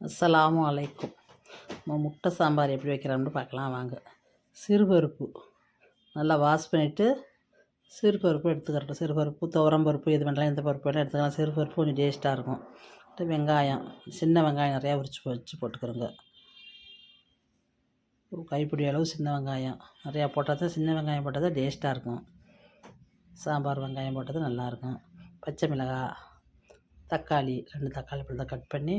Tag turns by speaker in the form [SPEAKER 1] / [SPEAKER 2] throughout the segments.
[SPEAKER 1] அஸ்ஸலாமு அலைக்கும். நம்ம முட்டை சாம்பார் எப்படி வைக்கிறோம்னு பார்க்கலாம் வாங்க. சிறுபருப்பு நல்லா வாஷ் பண்ணிவிட்டு சிறுபருப்பு எடுத்துக்கிறோம் சிறுபருப்பு துவரம் பருப்பு எது வேணாலும் எந்த பருப்பு வேணால் எடுத்துக்கலாம். சிறுபருப்பு கொஞ்சம் டேஸ்ட்டாக இருக்கும். வெங்காயம் சின்ன வெங்காயம் நிறையா உரிச்சு வச்சு போட்டுக்கிறோங்க. ஒரு கைப்பிடி அளவு சின்ன வெங்காயம். நிறையா போட்டால் தான் சின்ன வெங்காயம் போட்டால் தான் டேஸ்ட்டாக இருக்கும். சாம்பார் வெங்காயம் போட்டது நல்லாயிருக்கும் பச்சை மிளகாய் தக்காளி ரெண்டு தக்காளி பழத்தை கட் பண்ணி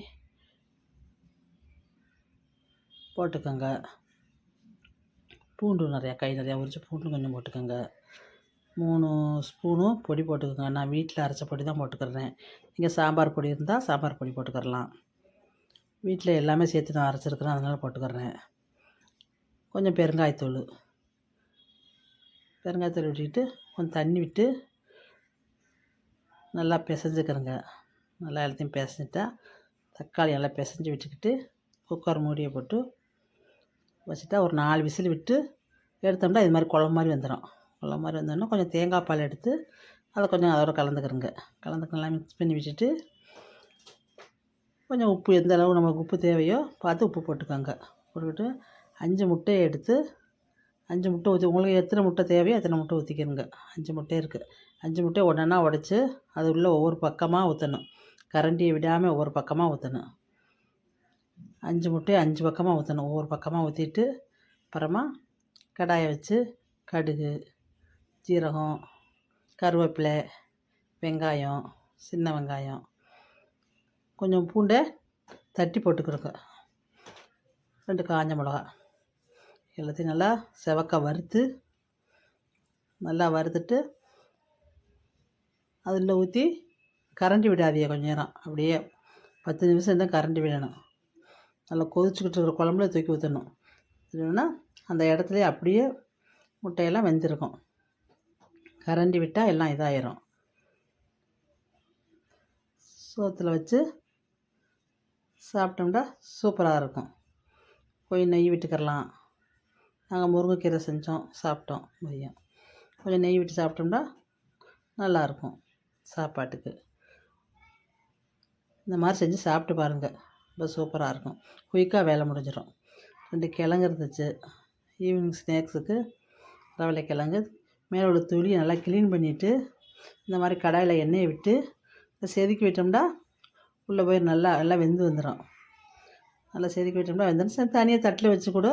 [SPEAKER 1] போட்டுக்கோங்க. பூண்டு நிறையா கை நிறையா உரித்து பூண்டு கொஞ்சம் போட்டுக்கோங்க. மூணு ஸ்பூனும் பொடி போட்டுக்கோங்க. நான் வீட்டில் அரைச்ச பொடி தான் போட்டுக்கிறேன். நீங்கள் சாம்பார் பொடி இருந்தால் சாம்பார் பொடி போட்டுக்கிறலாம் வீட்டில் எல்லாமே சேர்த்து நான் அரைச்சிருக்கிறேன். அதனால் போட்டுக்கிறேன். கொஞ்சம் பெருங்காயத்தூள். பெருங்காயத்தூள் விட்டுக்கிட்டு கொஞ்சம் தண்ணி விட்டு நல்லா பிசைஞ்சுக்கிறேங்க. நல்லா எல்லாத்தையும் பிசைஞ்சிட்டா தக்காளி நல்லா பிசைஞ்சு விட்டுக்கிட்டு குக்கர் மூடியை போட்டு வச்சுட்டா ஒரு நாலு விசில் விட்டு எடுத்தோம்னா இது மாதிரி குழம்பு மாதிரி வந்துடும் குழம்பு மாதிரி வந்தோடனே கொஞ்சம் தேங்காய் பால் எடுத்து அதை கொஞ்சம் அதோட கலந்துக்கிறோங்க கலந்து நல்லா மிக்ஸ் பண்ணி விட்டுட்டு கொஞ்சம் உப்பு எந்த அளவு நமக்கு உப்பு தேவையோ பார்த்து உப்பு போட்டுக்கோங்க. போட்டுக்கிட்டு அஞ்சு முட்டையை எடுத்து அஞ்சு முட்டை ஊற்றி உங்களுக்கு எத்தனை முட்டை தேவையோ எத்தனை முட்டை ஊற்றிக்கணுங்க அஞ்சு முட்டை இருக்குது அஞ்சு முட்டையை ஒன்றா உடச்சி அது உள்ளே ஒவ்வொரு பக்கமாக ஊற்றணும் கரண்டியை விடாமல் ஒவ்வொரு பக்கமாக ஊற்றணும் அஞ்சு முட்டையை அஞ்சு பக்கமாக ஊற்றணும் ஒவ்வொரு பக்கமாக ஊற்றிட்டு அப்புறமா கடாயை வச்சு கடுகு ஜீரகம் கருவேப்பிலை வெங்காயம் சின்ன வெங்காயம் கொஞ்சம் பூண்டை தட்டி போட்டுக்கிறோங்க. ரெண்டு காஞ்ச மிளகா. எல்லாத்தையும் நல்லா செவக்க வறுத்து நல்லா வறுத்துட்டு அதில் ஊற்றி கரண்டி விடாதீங்க கொஞ்ச நேரம். அப்படியே பத்து நிமிஷம் இருந்தால் கரண்டி விடணும். நல்லா கொதிச்சுக்கிட்டு இருக்கிற குழம்புல தூக்கி ஊற்றணும் இல்லைன்னா அந்த இடத்துலையே அப்படியே முட்டையெல்லாம் வெந்திருக்கும். கரண்டி விட்டால் எல்லாம் இதாயிரும். சோத்தில் வச்சு சாப்பிட்டோம்னா சூப்பராக இருக்கும். கொஞ்சம் நெய் விட்டுக்கிறலாம். நாங்கள் முருங்கைக்கீரை செஞ்சோம் சாப்பிட்டோம் மதியம் கொஞ்சம் நெய் விட்டு சாப்பிட்டோம்னா நல்லாயிருக்கும் சாப்பாட்டுக்கு. இந்த மாதிரி செஞ்சு சாப்பிட்டு பாருங்கள் ரொம்ப சூப்பராக இருக்கும். குயிக்காக வேலை முடிஞ்சிடும். ரெண்டு கிழங்கு இருந்துச்சு. ஈவினிங் ஸ்நாக்ஸுக்கு ரவலை கிழங்கு. மேலே உள்ள துளி நல்லா க்ளீன் பண்ணிவிட்டு இந்த மாதிரி கடாயில் எண்ணெயை விட்டு செதுக்கி விட்டோம்னா உள்ளே போய் நல்லா எல்லாம் வெந்து வந்துடும். நல்லா செதுக்கி விட்டோம்னா வெந்துடும். தனியாக தட்டில் வச்சு கூட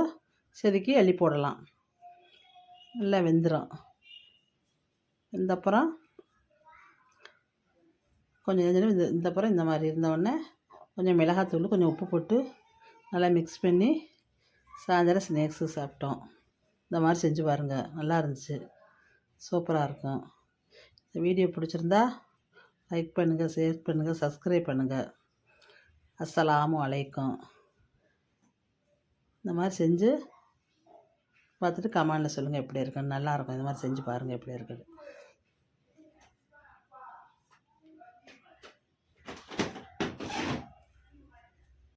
[SPEAKER 1] செதுக்கி அள்ளி போடலாம். நல்லா வெந்துடும் இந்த அப்புறம் கொஞ்சம் கொஞ்சம் இந்த இந்த அப்புறம் இந்த மாதிரி இருந்தவுடனே கொஞ்சம் மிளகாத்தூள் கொஞ்சம் உப்பு போட்டு நல்லா மிக்ஸ் பண்ணி சாயந்தரம் ஸ்நாக்ஸு சாப்பிட்டோம். இந்த மாதிரி செஞ்சு பாருங்கள் நல்லா இருந்துச்சு. சூப்பராக இருக்கும். இந்த வீடியோ பிடிச்சிருந்தா லைக் பண்ணுங்கள் ஷேர் பண்ணுங்கள் சப்ஸ்கிரைப் பண்ணுங்கள் அஸ்ஸலாமு அலைக்கும். இந்த மாதிரி செஞ்சு பார்த்துட்டு கமெண்டில் சொல்லுங்கள் எப்படி இருக்குன்னு. நல்லாயிருக்கும் இந்த மாதிரி செஞ்சு பாருங்கள் எப்படி இருக்குது